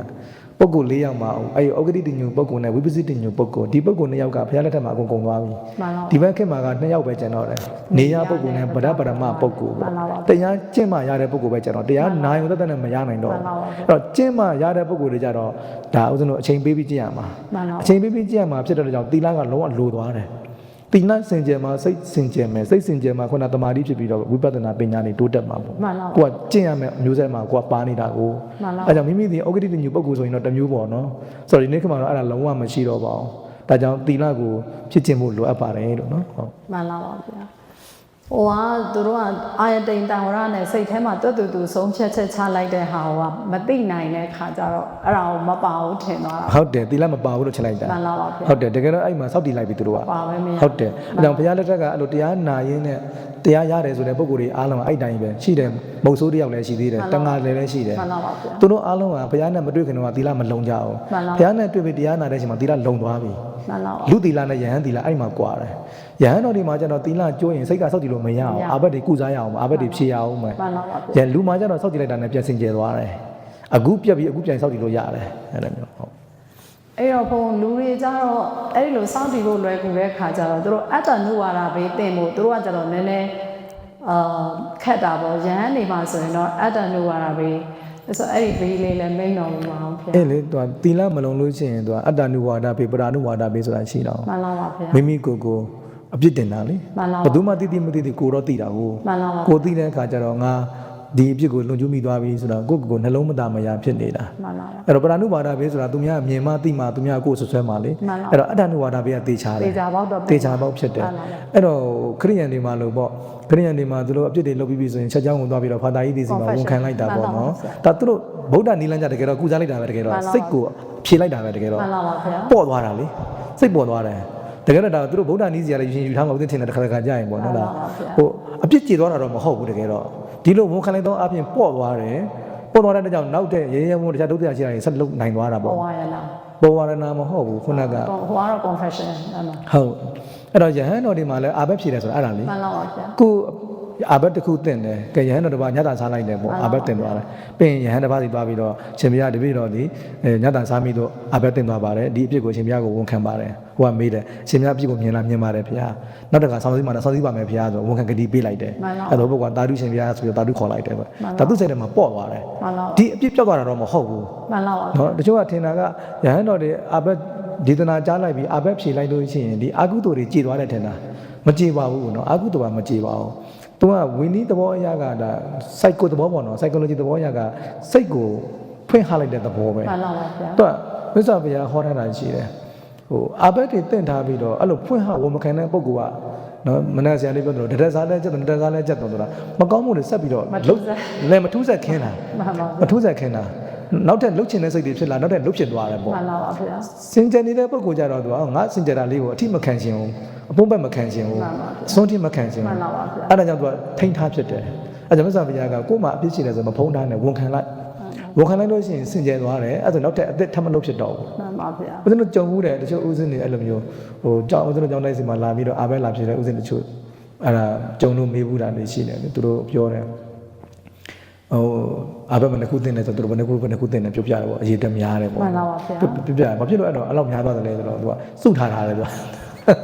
ပုံကို၄ယောက်မှာအဲ့ဒီဩဂတိတညုပုံကိုနဲ့ဝိပဿနာတညုပုံကိုဒီပုံကို၂ယောက်ကဘုရားလက်ထက်မှာအကုန်ကုံသွားပြီမှန်လားဒီဘက်ခေတ်မှာက၂ယောက်ပဲကျန်တော့တယ်နေရပုံကိုနဲ့ဗဒပရမပုံကိုမှန်လားပါတရားကျင့်မှရတဲ့ပုံကိုပဲကျန်တော့တရားနိုင်ုံသက်သက်နဲ့မရနိုင်တော့မှန်လားပါအဲ့တော့ကျင့်မှရတဲ့ပုံကိုတွေကြတော့ဒါဥစဉ်တို့အချိန်ပေးပြီးကျင့်ရမှာမှန်လားအချိန်ပေးပြီးကျင့်ရမှာဖြစ်တဲ့ကြောင့်သီလကလုံးဝလိုသွားတယ် သီလစင်ကြယ်မှာစိတ်စင်ကြယ်မယ်စိတ်စင်ကြယ်မှာခုနတမာတိဖြစ်ပြီးတော့ဝိပဿနာပညာတွေတိုးတက်မှာပေါ့မှန်လားပါကိုကကျင့်ရမယ်အမျိုးဆက်မှာကိုကပါနေတာကိုမှန်လားအဲကြောင့်မိမိဒီဩဂတိတညူပုဂ္ဂိုလ်ဆိုရင်တော့တစ်မျိုးပေါ့နော်ဆိုတော့ဒီနေ့ခါမှာတော့အဲ့ဒါလုံးဝမရှိတော့ပါဘူးဒါကြောင့်သီလကိုဖြစ်ခြင်းဖို့လိုအပ်ပါတယ်လို့နော်ဟုတ်မှန်လားပါဗျာ ဟိုကသူတို့ကအာယတိန်တန်ဝရနဲ့စိတ်ထဲမှာတွတ်တူတူဆုံးဖြတ်ချက်ချလိုက်တဲ့ဟာကမသိနိုင်တဲ့ခါကျတော့အဲ့ဒါကိုမပါဘူးထင်သွားတာဟုတ်တယ်သီလမပါဘူးလို့ချက်လိုက်တာမှန်လားပါဗျာဟုတ်တယ်တကယ်တော့အဲ့မှာစောက်တည်လိုက်ပြီသူတို့ကပါပဲမရဟုတ်တယ်အဲကြောင့်ဘုရားလက်ထက်ကအဲ့လိုတရားနာရင်းနဲ့တရားရတယ်ဆိုတဲ့ပုံကိုယ်တွေအားလုံးကအဲ့တိုင်းပဲရှိတယ်မုတ်ဆိုးတစ်ယောက်လည်းရှိသေးတယ်တန်ဃာလည်းလည်းရှိတယ်မှန်လားပါဗျာသူတို့အားလုံးကဘုရားနဲ့မတွေ့ခင်တော့သီလမလုံကြအောင်မှန်လားဘုရားနဲ့တွေ့ပြီးတရားနာတဲ့အချိန်မှာသီလလုံသွားပြီမှန် လားပါလူသီလနဲ့ယဟန်သီလအဲ့မှာကွာတယ်ယဟန်တော်ဒီမှာကျတော့သီလကျိုးရင်စိတ်ကစောက်တည်လို့မရအောင်အာဘက်တွေကုစားရအောင်အာဘက်တွေဖြေရအောင်မယ်မှန်လားပါဗျာယလူမှာကျတော့စောက်တည်လိုက်တာနဲ့ပြန်စင်ကြယ်သွားတယ်အခုပြက်ပြီးအခုပြန်စောက်တည်လို့ရတယ်အဲ့လိုမျိုးဟုတ်အဲ့တော့ဘုံလူတွေကြတော့အဲ့ဒီလိုစောင့်တည်ဖို့လွယ်ကူတဲ့ခါကျတော့သူတို့အတ္တနုဝါဒဘေးတင်ဖို့သူတို့ကကြတော့နည်းနည်းအာခက်တာပေါ့ရဟန်းနေမှာဆိုရင်တော့အတ္တနုဝါဒဘေး ဆိုအဲ့ဒီဘေးလေးလည်းမိန်တော်မူပါအောင်ဖေအဲ့လေသူကသီလမလုံလို့ရှိရင်သူကအတ္တနုဝါဒပေပရာနုဝါဒပေဆိုတာရှိတော့မှန်လားပါဗျာမိမိကိုယ်ကိုအပြစ်တင်တာလေမှန်လားဘပါယ်သူမှသိသိမသိသိကိုတော့သိတာကိုမှန်လားပါကိုသိတဲ့အခါကျတော့ငါ ဒီအပြစ်ကိုလွန်ကျူးမိသွားပြီဆိုတော့ကိုယ့်ကိုယ်ကိုနှလုံးမသားမရဖြစ်နေတာမှန်လားပါအဲ့တော့ပရာနုဘာဒဘေးဆိုတာသူများမြင်မှသိမှသူများကိုယ်ဆွဆွဲမှလေမှန်လားအဲ့တော့အတ္တနုဝါဒဘေးကတေချာတယ်တေချာပေါက်တော့တေချာပေါက်ဖြစ်တယ်မှန်လားပါအဲ့တော့ခရိယန်တွေမှာလို့ပေါ့ခရိယန်တွေမှာသူတို့အပြစ်တွေလုပ်ပြီးပြီဆိုရင်ချက်ချောင်းကိုသွားပြီးတော့ဖာတာကြီးတွေစီမှာဝန်ခံလိုက်တာပေါ့နော်ဒါသူတို့ဗုဒ္ဓနီလန်းကြတကယ်တော့ကုစားလိုက်တာပဲတကယ်တော့စိတ်ကိုဖြေလိုက်တာပဲတကယ်တော့မှန်လားပါဗျာပေါ့သွားတာလေစိတ်ပေါ့သွားတယ်တကယ်တော့ဒါသူတို့ဗုဒ္ဓနီးစီရလည်းယူရှင်ယူထားမှာဦးသိထင်တယ်တစ်ခါတစ်ခါကြာရင်ပေါ့နော်ဒါဟိုအပြစ်ကြေသွားတာတော့မဟုတ်ဘူးတကယ်တော့ ဒီလိုဝန်ခံလိုက်တော့အပြင်ပေါ့သွားတယ်ပေါ့သွားတဲ့ကြောင့်နောက်တဲ့ရဲရဲမို့တခြားဒုတိယရှိတာတွေဆက်လုပ်နိုင်သွားတာပေါ်ပေါ့ဝါရလားပေါ်ဝါရဏမဟုတ်ဘူးခုနကဟိုကတော့ confession အဲ့မှာဟုတ်အဲ့တော့ယဟန်တော်ဒီမှာလည်းအာဘက်ဖြေတယ်ဆိုတာအဲ့ဒါလေမှန်လားပါဗျာကို အာဘက်တစ်ခုတင်တယ်ကဲယဟန်တော်တစ်ပါးညတာစားလိုက်တယ်ပေါ့အာဘက်တင်သွားတယ်ပြီးရင်ယဟန်တစ်ပါးစီသွားပြီးတော့ရှင်ဘုရားတပည့်တော်ဒီအဲညတာစားမိတော့အာဘက်တင်သွားပါတယ်ဒီအဖြစ်ကိုရှင်ဘုရားကိုဝန်ခံပါတယ်ဟိုကမေးတယ်ရှင်ဘုရားအဖြစ်ကိုမြင်လားမြင်ပါတယ်ဘုရားနောက်တစ်ခါဆောင်းစည်းမှာဆောင်းစည်းပါမယ်ဘုရားဆိုဝန်ခံကတိပေးလိုက်တယ်အဲ့တော့ဘုရားတာဓုရှင်ဘုရားဆိုပြီးတာဓုခေါ်လိုက်တယ်ပေါ့တာဓုစိတ်ထဲမှာပေါ့သွားတယ်မှန်လားပါဒီအပြစ်ပြောက်သွားတာတော့မဟုတ်ဘူးမှန်လားပါနော်တချို့ကထင်တာကယဟန်တော်တွေအာဘက်ဒေသနာကြားလိုက်ပြီးအာဘက်ဖြေလိုက်လို့ရှိရင်ဒီအာကုသိုလ်တွေကြည်သွားတယ်ထင်တာမကြည်ပါဘူးနော်အာကုသိုလ်ကမကြည်ပါဘူး သူကဝင်းနီးသဘောအရာကဒါ psycho သဘောပေါ့နော် psychology သဘောအရာကစိတ်ကိုဖွင့်ဟလိုက်တဲ့သဘောပဲမှန်လားပါဗျာသူကမြတ်စွာဘုရားဟောထားတာရှိတယ်ဟိုအာဘက်တွေတင့်ထားပြီးတော့အဲ့လိုဖွင့်ဟဝမခံတဲ့ပုဂ္ဂိုလ်ကနော်မနက်ဆရာလေးပြောတယ်တရက်စားလဲချက်တယ်တရက်စားလဲချက်တယ်ဆိုတာမကောင်းမှုတွေဆက်ပြီးတော့လဲမထူးဆက်ခင်းတာမှန်ပါမထူးဆက်ခင်းတာ နောက်ထပ်လှုပ်ချင်တဲ့စိတ်တွေဖြစ်လာနောက်ထပ်လှုပ်ဖြစ်သွားတယ်ပေါ့မှန်လားပါဗျာစင်ကြယ်နေတဲ့ပုံကိုကြတော့သူကငါစင်ကြယ်တာလေးကိုအထိမခံရှင်ဘူးအပုံးဘက်မခံရှင်ဘူးမှန်ပါဗျာစွန့်ထိမခံရှင်မှဘူးန်လားပါဗျာအဲ့ဒါကြောင့်သူကထိန်းထားဖြစ်တယ်အဲ့ကြောင့်မြတ်စွာဘုရားကကိုယ်မှာအပြစ်ရှိတယ်ဆိုမဖုံးထားနဲ့ဝန်ခံလိုက်ဝန်ခံလိုက်လို့ရှိရင်စင်ကြယ်သွားတယ်အဲ့ဒါဆိုနောက်ထပ်အသက်ထပ်မလုပ်ဖြစ်တော့ဘူးမှန်ပါဗျာဦးဇင်းတို့ကြုံမှုတယ်တချို့ဦးဇင်းတွေအဲ့လိုမျိုးဟိုကြောင်ဦးဇင်းတို့ကြောင်တိုင်းစီမှာလာပြီးတော့အာဘဲလာဖြစ်တဲ့ဦးဇင်းတချို့အဲ့ဒါကြုံလို့မေးဘူးတာလေးရှိတယ်လေသူတို့ပြောတယ် ဟိုအာဘဲမနှစ်ခုတင်တယ်ဆိုတော့သူတို့ဘယ်နှစ်ခုဘယ်နှစ်ခုတင်တယ်ပြောပြတယ်ပေါ့အရေးတက်များတယ်ပေါ့မှန်လားပါဗျာပြပြဘာဖြစ်လို့အဲ့တော့အဲ့လောက်များသွားတယ်လဲဆိုတော့သူကစုထားတာလေသူက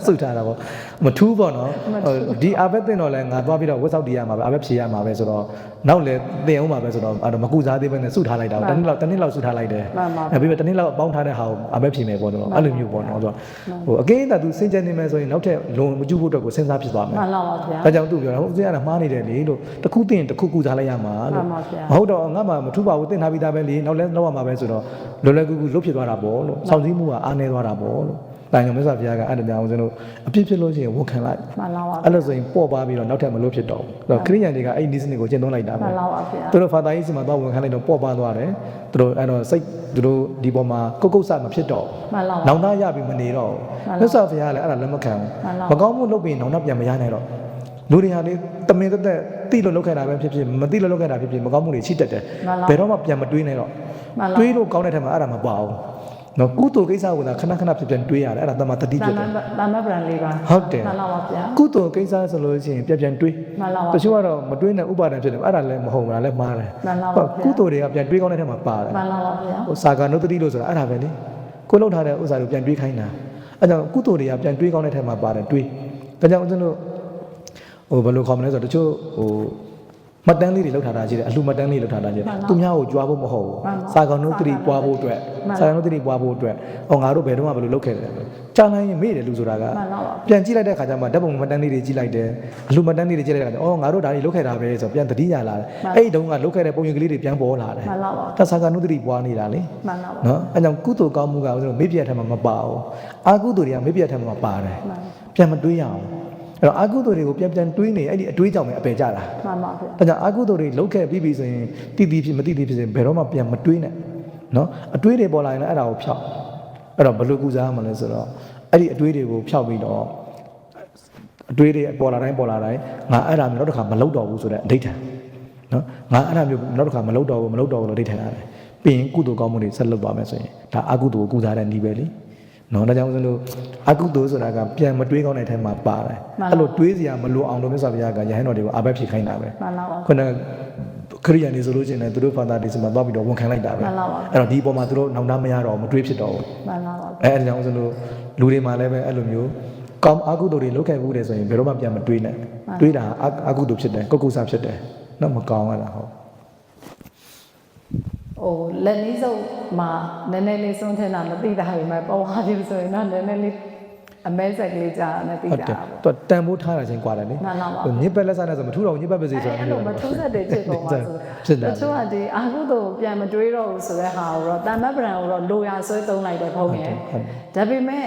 စုထားတာပေါ့မထူးပေါ့နော်ဟိုဒီအာဘက်တင်တော့လဲငါသွားပြီးတော့ဝက်ဆောက်တီးရမှာပဲအာဘက်ဖြေရမှာပဲဆိုတော့နောက်လဲတင်အောင်မှာပဲဆိုတော့အဲ့တော့မကူစားသေးဘဲနဲ့စုထားလိုက်တာပေါ့တနေ့လောက်တနေ့လောက်စုထားလိုက်တယ်မှန်ပါအဲပြီးတော့တနေ့လောက်ပေါင်းထားတဲ့ဟာကိုအာဘက်ဖြေမယ်ပေါ့နော်အဲ့လိုမျိုးပေါ့နော်သူကဟိုအကိန်းတာသူစင်ကြယ်နေမယ်ဆိုရင်နောက်ထပ်လုံမကျူဖို့အတွက်ကိုစဉ်းစားဖြစ်သွားမယ်မှန်လားပါဗျာဒါကြောင့်သူပြောတာဟုတ်ဦးဇင်းကလည်းမှားနေတယ်လေလို့တစ်ခုတင်တစ်ခုကူစားလိုက်ရမှာလို့မှန်ပါဗျာမဟုတ်တော့ငါမှမထူပါဘူးတင်ထားပြီးသားပဲလေနောက်လဲလောက်ရမှာပဲဆိုတော့လွယ်လွယ်ကူကူလုတ်ဖြစ်သွားတာပေါ့လို့စောင့်စည်းမှုကအားနေသွားတာပေါ့လို့ တိုင်ကမြတ်စွာဘုရားကအဲ့ဒါကြောင့်ဦးဇင်းတို့အပြစ်ဖြစ်လို့ရှိရင်ဝန်ခံလိုက်မှန်လားပါအဲ့လိုဆိုရင်ပေါ့ပါပြီးတော့နောက်ထပ်မလို့ဖြစ်တော့ဘူးအဲ့တော့ခရိယန်တွေကအဲ့ဒီနည်းစနစ်ကိုကျင့်သုံးလိုက်တာမှပဲန်လားပါဗျာသူတို့ဖာသာရေးစီမှာတော့ဝန်ခံလိုက်တော့ပေါ့ပါသွားတယ်သူတို့အဲ့တော့စိတ်သူတို့ဒီပေါ်မှာကုတ်ကုတ်ဆမဖြစ်တော့မှန်လားပါနောင်တရပြီးမနေတော့ဘူးမြတ်စွာဘုရားလည်းအဲ့ဒါလက်မခံဘူးမှန်လားမကောင်းမှုလုပ်ပြီးနောင်တပြန်မရနိုင်တော့လူတွေဟာလေတမင်သက်သက်တိလို့လုပ်ခဲ့တာပဲဖြစ်ဖြစ်မတိလို့လုပ်ခဲ့တာဖြစ်ဖြစ်မကောင်းမှုတွေချိတက်တယ်မှန်လားဘယ်တော့မှပြန်မတွေးနဲ့တော့မှန်လားတွေးလို့ကောင်းတဲ့ထက်မှာအဲ့ဒါမပါဘူး နော်ကုသိုလ်ကိစ္စကခဏခဏဖြစ်ပြန်တွေးရတယ်အဲ့ဒါတမတတိတဖြစ်မတယ်န်တမန်ဗရန်လေးပါဟုတ်တယ်မှန်လားပါဗျာကုသိုလ်ကိစ္စဆိုလို့ရှိရင်ပြန်ပြန်တွေးမှန်လားပါတချို့ကတော့မတွေးနဲ့ဥပါဒံဖြစ်တယ်အဲ့ဒါလည်းမဟုတ်ဘူးလားလည်းမှားတယ်မှန်လားပါဟုတ်ကုသိုလ်တွေကပြန်တွေးကောင်းတဲ့ထက်မှာပါတယ်မှန်လားပါဗျာဟိုစာကနုတ္တိလို့ဆိုတာအဲ့ဒါပဲလေကိုလှုပ်ထားတဲ့ဥစ္စာကိုပြန်တွေးခိုင်းတာအဲ့ကြောင့်ကုသိုလ်တွေကပြန်တွေးကောင်းတဲ့ထက်မှာပါတယ်တွေးဒါကြောင့်ဦးဇင်းတို့ဟိုဘယ်လိုခေါ်မလဲဆိုတော့တချို့ဟို မှတ်တမ်းလေးတွေလောက်ထားတာရှိတယ်အလှမှတ်တမ်းလေးလောက်ထားတာရှိတယ်သူများကိုကြွားဖို့မဟုတ်ဘူးစာကနုတ္တိပွားဖို့အတွက်စာကနုတ္တိပွားဖို့အတွက်ဟောငါတို့ဘယ်တော့မှဘယ်လိုလုပ်ခဲ့တယ်ကြာနိုင်ရင်မေ့တယ်လူဆိုတာကမှန်လားပါပြန်ကြည့်လိုက်တဲ့ခါကျမှဓာတ်ပုံမှတ်တမ်းလေးတွေကြည့်လိုက်တယ်အလှမှတ်တမ်းလေးတွေကြည့်လိုက်တဲ့ခါကျအော်ငါတို့ဒါတွေလုပ်ခဲ့တာပဲဆိုတော့ပြန်သတိရလာတယ်အဲ့ဒီတုန်းကလုပ်ခဲ့တဲ့ပုံရင်ကလေးတွေပြန်ပေါ်လာတယ်မှန်လားပါဒါစာကနုတ္တိပွားနေတာလေမှန်လားပါနော်အဲကြောင့်ကုသိုလ်ကောင်းမှုကဦးဇင်းတို့မေ့ပြတ်ထက်မှာမပါဘူးအာကုသိုလ်တွေကမေ့ပြတ်ထက်မှာပါတယ်မှန်ပြန်မတွေးရအောင် အဲ့တော့အာကုသိုလ်တွေကိုပြန်ပြန်တွေးနေအဲ့ဒီအတွေးကြောင့်ပဲအပယ်ကြတာမှန်ပါဗျာဒါကြောင့်အာကုသိုလ်တွေလုပ်ခဲ့ပြီးပြီဆိုရင်တိတိဖြစ်မတိတိဖြစ်ရင်ဘယ်တော့မှပြန်မတွေးနဲ့နော်အတွေးတွေပေါ်လာရင်လည်းအဲ့ဒါကိုဖျောက်အဲ့တော့ဘယ်လိုကုစားမလဲဆိုတော့အဲ့ဒီအတွေးတွေကိုဖျောက်ပြီးတော့အတွေးတွေပေါ်လာတိုင်းပေါ်လာတိုင်းငါအဲ့ဒါမျိုးနောက်တစ်ခါမလုပ်တော့ဘူးဆိုတဲ့အဓိဋ္ဌာန်နော်ငါအဲ့ဒါမျိုးနောက်တစ်ခါမလုပ်တော့ဘူးမလုပ်တော့ဘူးလို့အဓိဋ္ဌာန်ရတယ်ပြီးရင်ကုသိုလ်ကောင်းမှုတွေဆက်လုပ်သွားမယ်ဆိုရင်ဒါအကုသိုလ်ကိုကုစားတဲ့နည်းပဲလေ နော်ဒါကြောင့်ဦးဇင်းတို့အကုသိုလ်ဆိုတာကပြန်မတွေးကောင်းတဲ့အထက်မှာပါတယ်အဲ့လိုတွေးစရာမလိုအောင်လို့မြတ်စွာဘုရားကယဟန်တော်တွေကိုအာဘက်ဖြစ်ခိုင်းတာပဲမှန်လားပါခုနကခရိယန်နေဆိုလို့ရှိရင်လည်းသူတို့ဖာသာဒီစမှာသွားပြီးတော့ဝန်ခံလိုက်တာပဲမှန်လားပါအဲ့တော့ဒီအပေါ်မှာသူတို့နောင်တမရတော့မတွေးဖြစ်တော့ဘူးမှန်လားပါအဲအဲ့ဒါကြောင့်ဦးဇင်းတို့လူတွေမှာလည်းပဲအဲ့လိုမျိုးကောင်းအာကုသိုလ်တွေလုပ်ခဲ့ဘူးတယ်ဆိုရင်ဘယ်တော့မှပြန်မတွေးနဲ့တွေးတာအာအာကုသိုလ်ဖြစ်တယ်ကုက္ကုဆဖြစ်တယ်နော်မကောင်းရတာဟုတ် ဟိုလက်လေးစုပ်မှာနည်းနည်းလေးဆုံးထင်တာမသိတာပဲပေါ့ဟာပြီဆိုရင်တော့နည်းနည်းလေးအမဲဆက်ကလေးကြာနဲ့သိတာပေါ့ဟုတ်တယ်သူတန်ဖိုးထားတာချင်းကွာတယ်လေမှန်ပါပါညစ်ပက်လက်စားနဲ့ဆိုမထူတော့ညစ်ပက်ပဲစေဆိုအဲ့လိုမထူဆက်တဲ့ဖြစ်ပုံပါဆိုဖြစ်တယ်တချို့ကဒီအာဟုတို့ပြန်မတွေးတော့ဘူးဆိုတဲ့ဟာကိုတော့တန်မတ်ပရံကိုတော့လိုရာဆွဲသုံးလိုက်တဲ့ဘုံရယ်ဒါပေမဲ့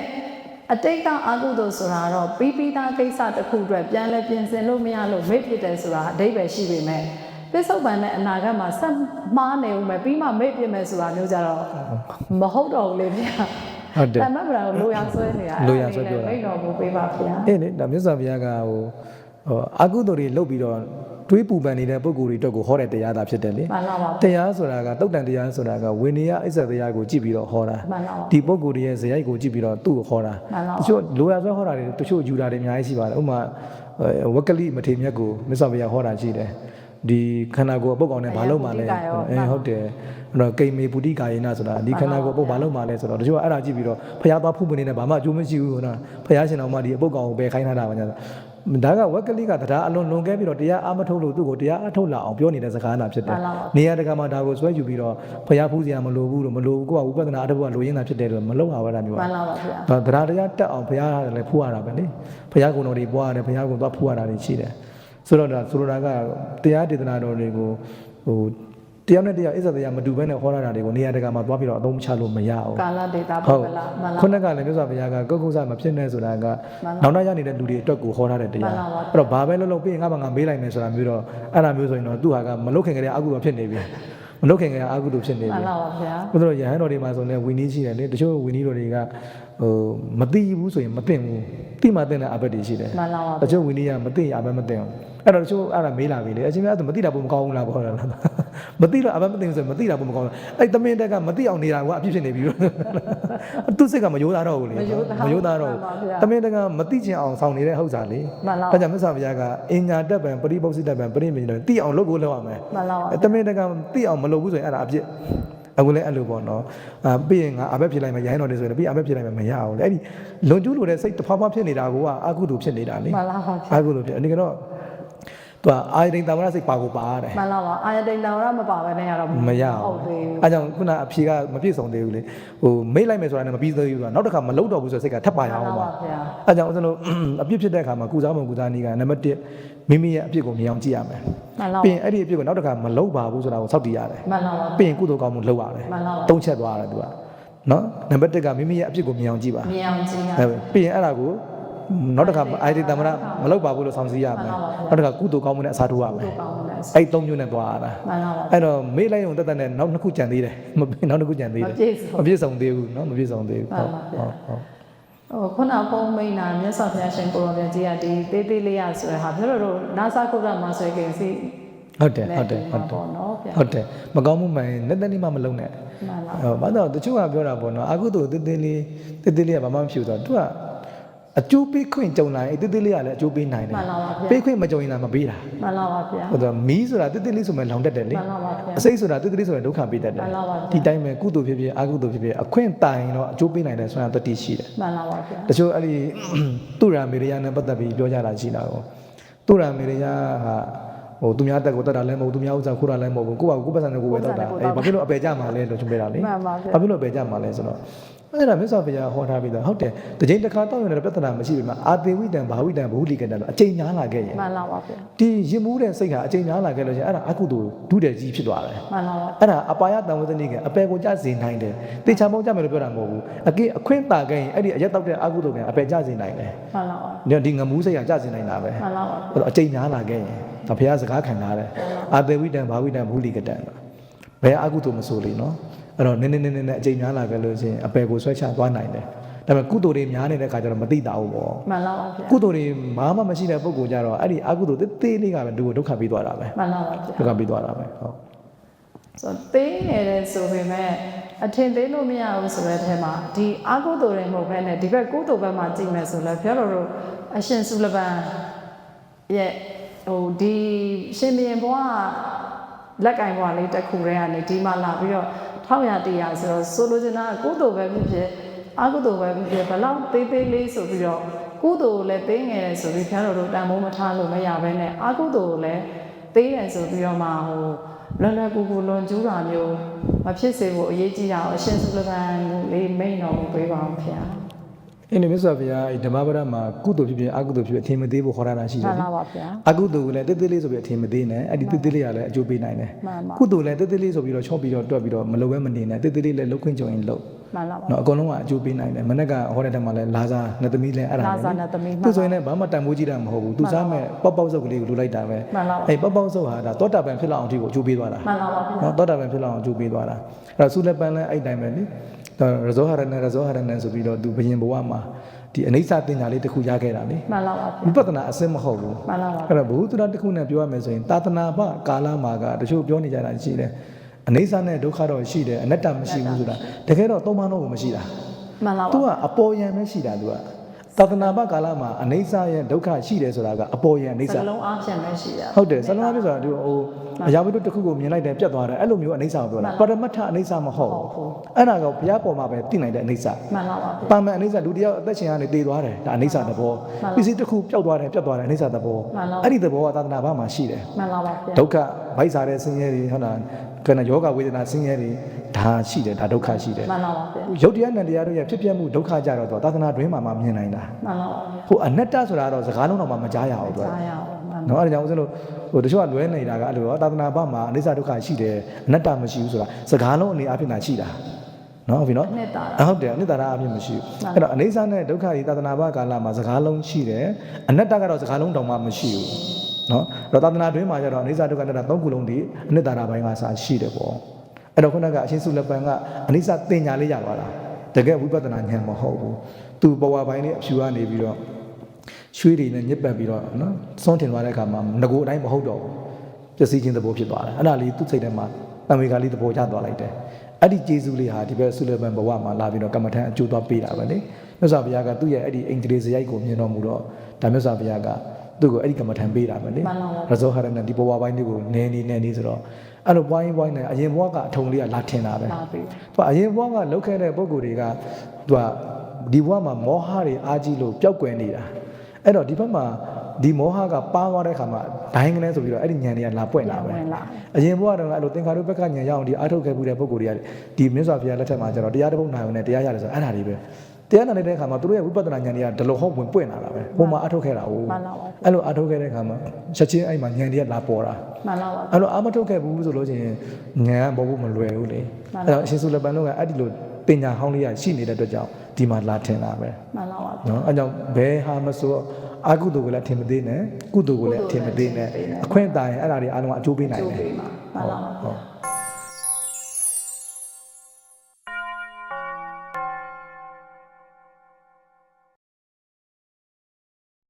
အတိတ်ကအာဟုတို့ဆိုတာတော့ပြီးပြီးသားကိစ္စတစ်ခုအတွက်ပြန်လဲပြင်ဆင်လို့မရလို့မိတ်ဖြစ်တယ်ဆိုတာအဓိပ္ပာယ်ရှိပေမဲ့ ပြစ္ဆုတ်ပန်နဲ့အနာဂတ်မှာဆက်မှားနေဦးမယ်ပြီးမှမိတ်ပြမယ်ဆိုတာမျိုးကြတော့မဟုတ်တော့ဘူးလေဗျာဟုတ်တယ်တန်မတ်ပရံကိုလိုရာဆွဲနေတာလိုရာဆွဲပြောတာမိတ်တော်မူပေးပါဗျာအေးလေဒါမြတ်စွာဘုရားကဟိုဟိုအာကုသိုလ်တွေလုပ်ပြီးတော့တွေးပူပန်နေတဲ့ပုံကိုယ်တွေအတွက်ကိုဟောတဲ့တရားသာဖြစ်တယ်လေမှန်လားပါတရားဆိုတာကတုတ်တန်တရားဆိုတာကဝိနည်းအစ္ဆတရားကိုကြည့်ပြီးတော့ဟောတာမှန်လားပါဒီပုံကိုယ်တွေရဲ့ဇယိုက်ကိုကြည့်ပြီးတော့သူ့ကိုဟောတာမှန်လားပါတချို့လိုရဆွဲဟောတာတွေတချို့ယူတာတွေအများကြီးရှိပါတယ်ဥပမာအဲဝက်ကလိမထေမြတ်ကိုမြတ်စွာဘုရားဟောတာရှိတယ် ဒီခန္ဓာကိုယ်အပုတ်ကောင်နဲ့ဘာလုပ်မှလဲအယံပုဒ်တိကာရောအဲဟုတ်တယ်အဲ့တော့ကိမေပုတိကာယေနဆိုတာဒီခန္ဓာကိုယ်အပုတ်ဘာလုပ်မှလဲဆိုတော့တချို့ကအဲ့ဒါကြည့်ပြီးတော့ဖျားသွားဖုတ်မနေနဲ့ဘာမှအကျိုးမရှိဘူးနော်ဖျားရှင်တော်မှဒီအပုတ်ကောင်ကိုပယ်ခိုင်းထားတာပါညာဒါကဝက်ကလိကတရားအလွန်လွန်ခဲ့ပြီးတော့တရားအမထုတ်လို့သူ့ကိုတရားအထုတ်လာအောင်ပြောနေတဲ့စကားနာဖြစ်တယ်မှန်လားပါနေရာတကာမှာဒါကိုဆွဲယူပြီးတော့ဖျားဖူးစရာမလိုဘူးလို့မလိုဘူးကိုကဝိပဿနာအတ္တဘုကလိုရင်းတာဖြစ်တယ်လို့မလုပ်ပါဘူးအဲ့ဒါမျိုးမှကန်လားပါဗျာဒါတရားတရားတက်အောင်ဘုရားလည်းဖူးရတာပဲလေဘုရားကုံတော်တွေပွားရတယ်ဘုရားကုံသွားဖူးရတာတွေရှိတယ် ဆိုတော့ဒါဆိုလိုတာကတရားဒေသနာတော်တွေကိုဟိုတရားနဲ့တရားအစ္ဆတရားမတူဘဲနဲ့ဟောရတာတွေကိုနေရာတကာမှာသွားပြီးတော့အသုံးချလို့မရဘူးကာလဒေတာဟုပုဂ္ဂလမှန်လားခုနကလည်းမြတ်စွာဘုရားကကုက္ကုစမဖြစ်နဲ့ဆိုတာကနောက်နောက်ရနေတဲ့လူတွေအတွက်ကိုဟောထားတဲ့တရားမှန်ပါပါအဲ့တော့ဘာပဲလုပ်လို့ပြီးရင်ငါဘာငါမေးလိုက်မယ်ဆိုတာမျိုးတော့အဲ့ဒါမျိုးဆိုရင်တော့သူ့ဟာကမလုတ်ခင်ကလေးအကုသိုလ်ဖြစ်နေပြီမလုတ်ခင်ကလေးအကုသိုလ်ဖြစ်နေမှပြီန်လားပါဗျာဘုရားရဟန်းတော်တွေမှာဆိုရင်ဝီနည်းရှိတယ်လေတချို့ဝီနည်းတော်တွေက ဟိုမသိဘူးဆိုရင်မသိဘူးသိမှသိတဲ့အဘက်တွေရှိတယ်မှန်လားပါတချို့ဝီနည်းကမသိရင်အဘက်မသိအောင်အဲ့တော့တချို့အဲ့ဒါမေးလာပြီလေအချင်းများအဲ့ဒါမသိတာပုံမကောင်းဘူးလားပေါ့လားမသိတော့အဘက်မသိဘူးဆိုရင်မသိတာပုံမကောင်းဘူးအဲ့တမင်တက်ကမသိအောင်နေတာကအပြစ်ဖြစ်နေပြီလို့သူစိတ်ကမယိုးသားတော့ဘူးလေမယိုးသားမယိုးသားတော့မှန်ပါဗျာတမင်တက်ကမသိချင်အောင်ဆောင်နေတဲ့ဟုတ်စားလေမှန်လားအဲ့ကြောင့်မြတ်စွာဘုရားကအင်ညာတက်ပံပရိပု္ပ္ပစိတက်ပံပရိမေတယ်သိအောင်လုပ်ကိုလုပ်ရမယ်မှန်လားပါအဲတမင်တကသိအောင်မလုပ်ဘူးဆိုရင်အဲ့ဒါအပြစ် အခုလည်းအဲ့လိုပေါ့နော်အာပြီးရင်ငါအဘက်ဖြစ်လိုက်မယ်ရိုင်းတော်တယ်ဆိုရင်ပြီးအဘက်ဖြစ်လိုက်မယ်မရအောင်လေအဲ့ဒီလွန်ကျူးလို့တဲ့စိတ်တစ်ဖားဖားဖြစ်နေတာကိုကအကုသိုလ်ဖြစ်နေတာလေမှန်လားပါဗျာအကုသိုလ်ဖြစ်အနေကတော့ သူကအာယတိန်တမရစိတ်ပါကိုပါရတယ်မှန်လားပါအာယတိန်တော်ရမပါဘဲနဲ့ရတော့မရဟုဘူးတ်သေးဘူးအဲကြောင့်ခုနအဖြေကမပြည့်စုံသေးဘူးလေဟိုမိတ်လိုက်မယ်ဆိုတာနဲ့မပြီးသေးဘူးဆိုတာနောက်တစ်ခါမလုပ်တော့ဘူးဆိုတဲ့စိတ်ကထပ်ပါရမှန်အောင်လားပါပါဗျာအဲကြောင့်ဦးဇင်းတို့အပြစ်ဖြစ်တဲ့အခါမှာကုစားမကုစားနည်းကနံပါတ်1မိမိရဲ့အပြစ်ကိုမြင်အောင်ကြည့်ရမယ်မှန်လားပြီးရင်အဲ့ဒီအပြစ်ကိုနောက်တစ်ခါမလုပ်ပါဘူးဆိုတာကိုစောင့်တည်ရတယ်မှန်လားပါပြီးရင်ကုသိုလ်ကောင်းမှုလုပ်ရတယ်မှန်လားပါသုံးချက်သွားရတယ်သူကနော်နံပါတ်1ကမိမိရဲ့အဖြစ်ကိုမြင်အောင်ကြည့်ပါမြင်အောင်ကြည့်ရအဲပြီးရင်အဲ့ဒါကို နောက်တစ်ခါအိုင်ဒီတမရမလုပ်ပါဘူးလို့ဆောင်စည်းရမယ်နောက်တစ်ခါကုသိုလ်ကောင်းမှုနဲ့အစားထိုးရမယ် ကိုကောင်းတယ် အဲ့သုံးမျိုးနဲ့သွားရတာ မှန်ပါပါ အဲ့တော့မေ့လိုက်ုံတက်တက်နဲ့နောက်နှစ်ခုကြံသေးတယ်မနောက်တစ်ခုကြံသေးတယ် မပြည့်စုံ မပြည့်စုံသေးဘူးเนาะမပြည့်စုံသေးဘူး မှန်ပါဗျာ ဟုတ်ဟုတ် ဟိုခုနဖုံးမိန်နာမြတ်စွာဘုရားရှင်ကိုရောင်ပြန်ကြီးကဒီတေးသေးလေးရဆိုတဲ့ဟာပြောလို့တော့နာစာကုဒ္ဒမှာဆွဲခင်စီ ဟုတ်တယ်ဟုတ်တယ်ဟုတ်တယ် ပေါ့နော်ဗျာ ဟုတ်တယ်မကောင်းမှုမှန်လက်သက်လေးမှမလုံးနဲ့ မှန်ပါ ဟောဘာလို့တချို့ကပြောတာပေါ့နော်အာကုသိုလ်တေးသေးလေးတေးသေးလေးကဘာမှမဖြစ်ဘူးဆိုတော့သူက အကျိုးပေးခွင့်ကြုံလာရင်တေးသေးလေးကလည်းအကျိုးပေးနိုင်တယ်မှန်ပါပါဗျာပေးခွင့်မကြုံရင်လည်းမပေးတာမှန်ပါပါဗျာဟုတ်တယ်မီးဆိုတာတေးသေးလေးဆိုမှလောင်တတ်တယ်လေမှန်ပါပါဗျာအစိတ်ဆိုတာတေးသေးလေးဆိုရင်ဒုက္ခပေးတတ်တယ်မှန်ပါပါဗျာဒီတိုင်းပဲကုသိုလ်ဖြစ်ဖြစ်အာကုသိုလ်ဖြစ်ဖြစ်အခွင့်တိုင်တော့အကျိုးပေးနိုင်တယ်ဆိုတာတတိရှိတယ်မှန်ပါပါဗျာတချို့အဲ့ဒီသူရာမေရိယာနဲ့ပတ်သက်ပြီးပြောကြတာရှိတာကိုသူရာမေရိယာဟာဟိုသူများတက်ကိုတက်တာလည်းမဟုတ်သူများဥစ္စာခိုးတာလည်းမဟုတ်ဘူးကိုယ့်ဘာကိုယ်ပတ်စံနဲ့ကိုယ်ပဲတက်တာအေးဘာဖြစ်လို့အပေကြမှာလဲလို့ကျွန်ပေးတာလေမှန်ပါဗျာဘာဖြစ်လို့အပေကြမှာလဲဆိုတော့ အဲ့ဒါမြတ်စွာဘုရားဟောထားပြီးသားဟုတ်တယ်တကြိမ်တစ်ခါတောက်ရင်လည်းပြဿနာမရှိဘူးမှာအာတေဝိတံဘာဝိတံဘုလိကတံလို့အချိန်ညားလာခဲ့ရင်မှန်ပါပါဗျာဒီရင်မှုတဲ့စိတ်ဟာအချိန်ညားလာခဲ့လို့ရှိရင်အဲ့ဒါအကုသိုလ်ဒုတဲ့ကြီးဖြစ်သွားတယ်မှန်ပါပါအဲ့ဒါအပါယတံဝဇနိကအပေကိုကြစေနိုင်တယ်တေချာမောကြမယ်လို့ပြောတာမဟုတ်ဘူးအကေအခွင့်တာခဲ့ရင်အဲ့ဒီအရက်တောက်တဲ့အကုသိုလ်ကအပေကြစေနိုင်တယ်မှန်ပါပါဒီဒီငမူးစိတ်ကကြစေနိုင်တာပဲမှန်ပါပါအဲ့တော့အချိန်များလာခဲ့ရင်ဒါဘုရားစကားခံထားတယ်အာတေဝိတံဘာဝိတံမူလိကတံဘယ်အကုသိုလ်မဆိုလေနော် အဲ့တော့နည်းနည်းနည်းနည်းအချိန်များလာခဲ့လို့ချင်းအပေကိုဆွဲချသွားနိုင်တယ်ဒါပေမဲ့ကုသိုလ်တွေများနေတဲ့ခါကျတော့မသိတာဘူးပေါ့မှန်ပါပါဗျာကုသိုလ်တွေဘာမှမရှိတဲ့ပုဂ္ဂိုလ်ကြတော့အဲ့ဒီအကုသိုလ်သေးသေးလေးကပဲသူ့ကိုဒုက္ခပေးသွားတာပဲမှန်ပါပါဗျာဒုက္ခပေးသွားတာပဲဟုတ်ဆိုတော့သေးနေတယ်ဆိုပေမဲ့အထင်သေးလို့မရဘူးဆိုတဲ့အထဲမှာဒီအာကုသိုလ်တွေမဟုတ်ဘဲနဲ့ဒီဘက်ကုသိုလ်ဘက်မှာကြည့်မယ်ဆိုလဲပြောလို့တော့အရှင်စုလပန်ရဲ့ဟိုဒီရှင်ဘရင်ဘွားလက်ကင်ဘွားလေးတစ်ခုတည်းကနေဒီမှာလာပြီးတော့ ထောက်ရတရားဆိုတော့ဆိုလိုချင်တာကကုသိုလ်ပဲဖြစ်ဖြစ်အာကုသိုလ်ပဲဖြစ်ဖြစ်ဘယ်လောက်သေးသေးလေးဆိုပြီးတော့ကုသိုလ်လည်းသေးငယ်တယ်ဆိုပြီးပြောလို့တော့တန်ဖိုးမထားလို့မရဘဲနဲ့အာကုသိုလ်လည်းသေးတယ်ဆိုပြီးတော့မှဟိုလွန်လွန်ကူကူလွန်ကျူးတာမျိုးမဖြစ်စေဖို့အရေးကြီးတာကိုအရှင်စုလပန်လေးမိန်တော်မူပေးပါအောင်ခင်ဗျာ အဲ့ဒီမြတ်စွာဘုရားအဲ့ဓမ္မပဒမှာကုသိုလ်ဖြစ်ဖြစ်အကုသိုလ်ဖြစ်ဖြစ်အထင်မသေးဖို့ခေါ်ရတာရှိတမှယ်န်လေပါပါဗျာအကုသိုလ်ကလည်းတိတ်တိတ်လေးဆိုပြီးအထင်မသေးနဲ့အဲ့ဒီတိတ်တိတ်လေးကလည်းအကျိုးပေးနိုင်တယ်မှန်ပါကုသိုလ်လည်းတိတ်တိတ်လေးဆိုပြီးတော့ချော့ပြီးတော့တွက်ပြီးတော့မလုပ်ဘဲမနေနဲ့တိတ်တိတ်လေးလည်းလုတ်ခွင့်ကြုံရင်လုတ်မှန်ပါပါနော်အကုန်လုံးကအကျိုးပေးနိုင်တယ်မနေ့ကဟောတဲ့ထက်မှာလည်းလာစားနှစ်သမီးလည်းအဲ့ဒါလာစားနှစ်သမီးမှန်ပါသူဆိုရင်လည်းဘာမှတန်ဖိုးကြည့်တာမဟုတ်ဘူးသူစားမဲ့ပေါက်ပေါက်စုပ်ကလေးကိုလူလိုက်တာပဲမှန်ပါပါအဲ့ပေါက်ပေါက်စုပ်ဟာဒါတောတာပန်ဖြစ်လောက်အောင်အထိကိုအကျိုးပေးသွားတာမှန်ပါပါဗျာနော်တောတာပန်ဖြစ်လောက်အောင်အကျိုးပေးသွားတာအဲ့တော့ဆုလက်ပန်လည်းအဲ့တိုင်းပဲလေဒါ ရဇောဟာရဏရဇောဟာရဏဆိုပြီးတော့သူဘယင်ဘဝမှာဒီအနိစ္စတင်ညာလေးတစ်ခုရခဲ့တာလေမှန်ပါပါဝိဗျာပဿနာအစစ်မဟုတ်ဘူးမှန်ပါပါအဲ့တော့ဘုဟုတ္တရတစ်ခုနဲ့ပြောရမယ်ဆိုရင်တာသနာပကာလမှာကတချို့ပြောနေကြတာရှိတယ်အနိစ္စနဲ့ဒုက္ခတော့ရှိတယ်အနတ္တမရှိဘူးဆိုတာတကယ်တော့သုံးပါးတော့မရှိတာမှန်ပါ तू ပါကအပေါ်ယံပဲရှိတာ तू က တာသနာပကာလမှာအနိစ္စရဲ့ဒုက္ခရှိတယ်ဆိုတာကအပေါ်ယံအနိစ္စစကလုံးအားဖြင့်ပဲရှိတာဟုတ်တယ်ဇလုံးအပြည့်ဆိုတာဒီဟိုအရာဝတ္ထုတစ်ခုကိုမြင်လိုက်တယ်ပြတ်သွားတယ်အဲ့လိုမျိုးအနိစ္စကိုပြောတာပရမတ္ထအနိစ္စမဟုတ်ဘူးအဲ့ဒါကဘုရားပေါ်မှာပဲသိနိုင်တဲ့အနိစ္စမှန်ပါပါဗျာပါမန်အနိစ္စလူတစ်ယောက်အသက်ရှင်ကနေတည်သွားတယ်ဒါအနိစ္စသဘောပစ္စည်းတစ်ခုပျောက်သွားတယ်ပြတ်သွားတယ်အနိစ္စသဘောအဲ့ဒီသဘောကသာသနာ့ဘာမှာရှိတယ်မှန်ပါပါဗျာဒုက္ခဗိုက်စားတဲ့ဆင်းရဲတွေဟုတ်လားကနယောဂဝေဒနာဆင်းရဲတွေ ဒါရှိတယ်ဒါဒုက္ခရှိတယ်မှန်ပါပါဗျာရုပ်တရားနဲ့တရားတို့ရဲ့ဖြစ်ပျက်မှုဒုက္ခကြတော့သာသနာတွင်မှာမှမြင်နိုင်တာမှန်ပါပါဗျာဟိုအနတ္တဆိုတာတော့စကားလုံးတော့မှမကြားရအောင်သူကကြားရအောင်မှန်ပါနော်အဲ့ဒါကြောင့်ဦးဇင်းတို့ဟိုတချို့ကလွဲနေတာကအဲ့လိုရောသာသနာ့ဘာမှာအနိစ္စဒုက္ခရှိတယ်အနတ္တမရှိဘူးဆိုတာစကားလုံးအနေအဖြစ်သာရှိတာနော်ဟုတ်ပြီနော်နှစ်တာအဟုတ်တယ်အနိတ္တရာအဖြစ်မရှိဘူးအဲ့တော့အနေဆာနဲ့ဒုက္ခဒီသာသနာ့ဘာကာလမှာစကားလုံးရှိတယ်အနတ္တကတော့စကားလုံးတောင်မှမရှိဘူးနော်အဲ့တော့သာသနာတွင်မှာကျတော့အနေဆာဒုက္ခအနတ္တသုံးခုလုံးဒီအနိတ္တရာဘိုင်းကစာရှိတယ်ပေါ့ အဲ့တော့ခုနကအရှင်စုလက်ပံကအနိစ္စတင်ညာလေးရသွားတာတကယ်ဝိပဿနာဉာဏ်မဟုတ်ဘူးသူဘဝပိုင်းလေးအဖြူကနေပြီးတော့ရွှေတွေနဲ့ညစ်ပတ်ပြီးတော့နော်စွန့်တင်သွားတဲ့အခါမှာငကိုအတိုင်းမဟုတ်တော့ဘူးပျက်စီးခြင်းသဘောဖြစ်သွားတယ်အဲ့ဒါလေးသူ့စိတ်ထဲမှာတံဝေကလေးသဘောကျသွားလိုက်တယ်အဲ့ဒီကျေးဇူးလေးဟာဒီဘက်ဆုလဘန်ဘဝမှာလာပြီးတော့ကမ္မထံအကျိုးသွားပေးတာပဲလေမြတ်စွာဘုရားကသူ့ရဲ့အဲ့ဒီအိန္ဒြေစရိုက်ကိုမြင်တော်မူတော့ဒါမြတ်စွာဘုရားကသူ့ကိုအဲ့ဒီကမ္မထံပေးတာပဲလေမှန်ပါပါရဇောဟရဏဒီဘဝပိုင်းလေးကိုနည်းနေနည်းနေဆိုတော့ အဲ့လိုပွိုင်းပွိုင်းနဲ့အရင်ဘဝကအထုံလေးကလာထင်တာပဲလာပြီသူကအရင်ဘဝကလောက်ခဲ့တဲ့ပုံကိုယ်တွေကသူကဒီဘဝမှာမောဟတွေအားကြီးလို့ပျောက်ကွယ်နေတာအဲ့တော့ဒီဘက်မှာဒီမောဟကပါသွားတဲ့ခါမှာဒိုင်းကနေဆိုပြီးတော့အဲ့ဒီဉာဏ်တွေကလာပွင့်လာပဲဝင်လာအရင်ဘဝတော့အဲ့လိုသင်္ခါရုပ္ပကဉာဏ်ရအောင်ဒီအားထုတ်ခဲ့မှုတဲ့ပုံကိုယ်တွေကဒီမြတ်စွာဘုရားလက်ထက်မှာကျတော့တရားတစ်ပုဒ်နိုင်အောင်နဲ့တရားရတယ်ဆိုတော့အဲ့ဒါတွေပဲ တရားနာနေတဲ့ခါမှာသူတို့ရဲ့ဝိပဿနာဉာဏ်တွေကဒလဟုတ်ဝင်ပွင့်လာတာပဲဟိုမှာအားထုတ်ခဲ့တာဟုတ်မှန်ပါပါအဲ့လိုအားထုတ်ခဲ့တဲ့ခါမှာချက်ချင်းအဲ့မှာဉာဏ်တွေကလာပေါ်တာမှန်ပါပါအဲ့လိုအာမထုတ်ခဲ့ဘူးဆိုလို့ချင်းဉာဏ်ကပေါ်ဖို့မလွယ်ဘူးလေမှန်ပါအဲ့တော့အရှင်စုလက်ပန်လုံးကအဲ့ဒီလိုပညာဟောင်းလေးရရှိနေတဲ့အတွက်ကြောင့်ဒီမှာလာထင်တာပဲမှန်လားပါနော်အဲကြောင့်ဘယ်ဟာမဆိုအကုသိုလ်ကိုလည်းအထင်မသေးနဲ့ကုသိုလ်ကိုလည်းအထင်မသေးနဲ့အခွင့်အတားရင်အဲ့ဒါတွေအားလုံးကအကျိုးပေးနိုင်ကျိုးတယ်ပေးမှာမှန်လားပါဟုတ်